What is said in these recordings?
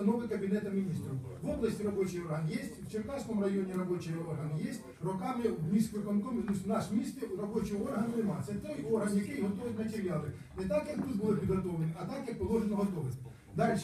постанови Кабінету міністрів. В області робочий орган є, в Черкаському районі робочий орган є. Роками в міськвиконкомі, в наш місті робочого органу немає. Це той орган, який готує матеріали. Не так, як тут були підготовлені, а так, як положено готові. Далі.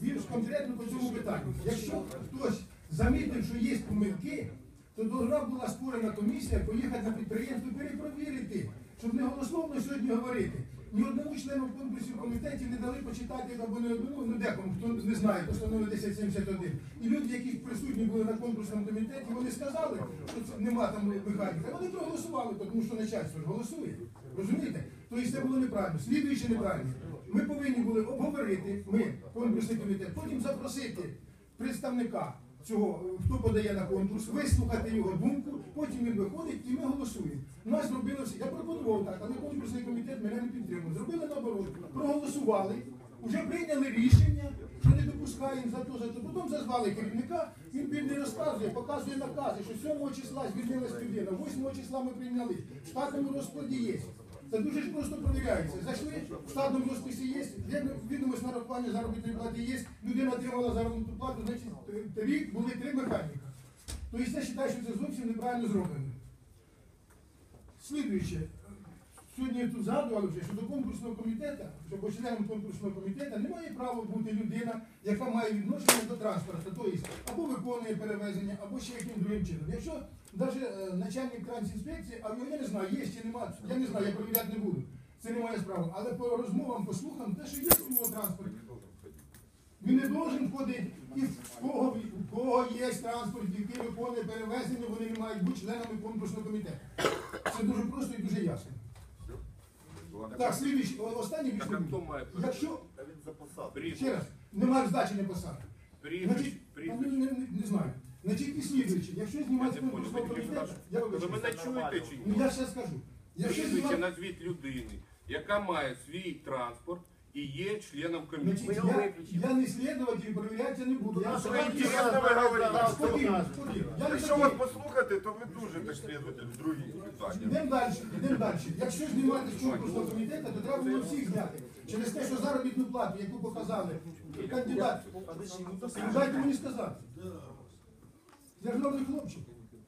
Більш конкретно по цьому питанню. Якщо хтось замітив, що є помилки, то должна була створена комісія поїхати на підприємство перепровірити, щоб не голословно сьогодні говорити. Ні одному члену конкурсів комітетів не дали почитати або не одному, ну декому, хто не знає, постанови 1071. І люди, які присутні були на конкурсному комітеті, вони сказали, що це нема там механіка. Вони проголосували, тому що начальство ж голосує. Розумієте? Тобто це було неправильно. Слідуючи неправильно. Ми повинні були обговорити, ми, конкурсний комітет, потім запросити представника цього, хто подає на конкурс, вислухати його думку, потім він виходить і ми голосуємо. У нас зробили все. Я пропонував так, але конкурсний комітет мене не підтримав. Зробили наоборот, проголосували, вже прийняли рішення, що не допускаємо за то, за то. Потім зазвали керівника, він бідний розказує, показує накази, що 7 числа звільнилась людина, 8 числа ми прийняли. В штатному розкладі є. Це дуже ж просто перевіряється. Зайшли, в штатному розписі є, відомість нарахування заробітної плати є, людина отримала заробітну плату, значить т- рік були три механіка. Тобто я вважаю, що це зовсім неправильно зроблено. Слідуюче, сьогодні я тут згадували вже, що до конкурсного комітету, що по членам конкурсного комітету не має права бути людина, яка має відношення до транспорту, тобто або виконує перевезення, або ще яким другим чином. Якщо навіть начальник трансінспекції, а я не знаю, є чи немає, я не знаю, я перевіряти не буду. Це не моя справа. Але по розмовам, по слухам, те, що є у нього транспорт, він не должен ходити і в кого, в кого є транспорт, який виконує перевезення, вони не мають бути членами конкурсного комітету. Це дуже просто і дуже ясно. Так, слідуючий, останній має Якщо, ще раз, немає здачі не посади. Значить, ну, не, не, не знаю. Значить, слідуючи, якщо знімати Я понял, комітету, ви я Ви вибачаю. мене чуєте чи Ну ні? я ще скажу. Якщо Прізвище знімати назвіть людини, яка має свій транспорт і є членом Значить, комісії. я, я не слідуватель, і перевіряти не буду. Я Ну, просто- інтересно ви говорите? Спокійно, спокійно. Я не Якщо вас такий. послухати, то ви дуже так слідуєте в другі питання. Йдемо далі, йдемо далі. Якщо знімати з конкурсного комітету, то треба було всіх зняти. Через те, що заробітну плату, яку показали кандидат, Ну, дайте мені сказати. Я ж новий хлопчик.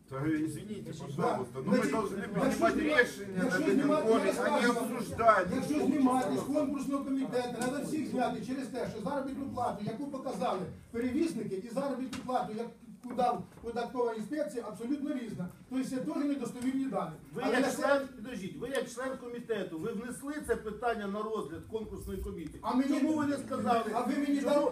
То извините, пожалуйста, но мы Значить, должны якщо принимать знімати- решения на якщо этом знімати, поле, я а не скажу, обсуждать. Якщо знімати з конкурсного комітету, треба всіх зняти через те, що заробітну плату, яку показали перевісники, і заробітну плату, яку дав податкова інспекція, абсолютно різна. Тобто це теж недостовірні дані. Ви Але як на це- член, підождіть, ви як член комітету, ви внесли це питання на розгляд конкурсної комісії. А мені- Чому ви не сказали? А ви мені Чому- дали-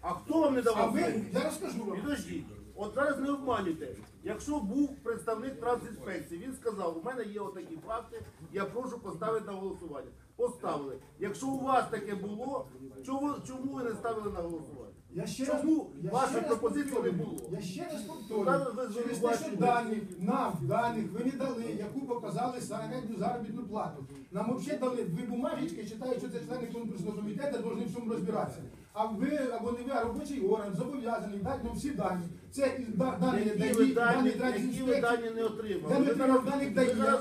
А хто вам не А давав? ви, відповідь? я розкажу вам. Підождіть. От зараз не обманюйте. Якщо був представник трансінспекції, він сказав, у мене є отакі факти, я прошу поставити на голосування. Поставили. Якщо у вас таке було, чому, чому ви не ставили на голосування? Я ще раз, Чому я вашої раз пропозиції не повторюю, було? Я ще раз Зараз повторюю, ви через те, що даних, нам даних ви не дали, яку показали середню заробітну плату. Нам взагалі дали дві бумажечки, читають, що це члени конкурсного комітету, повинні в цьому розбиратися. А ви, або не ви, а робочий орган зобов'язаний дати нам всі дані. Це і да- дані, Які дані, ви дані, дані, які ви дані не отримали? Я не отримав зараз- даних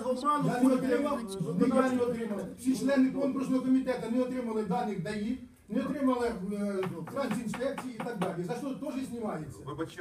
в обману Я не отримав, я не отримав. Всі члени конкурсного комітету не отримали даних ДАІ, не отримали е, трансінспекції і так далі. За що теж знімається.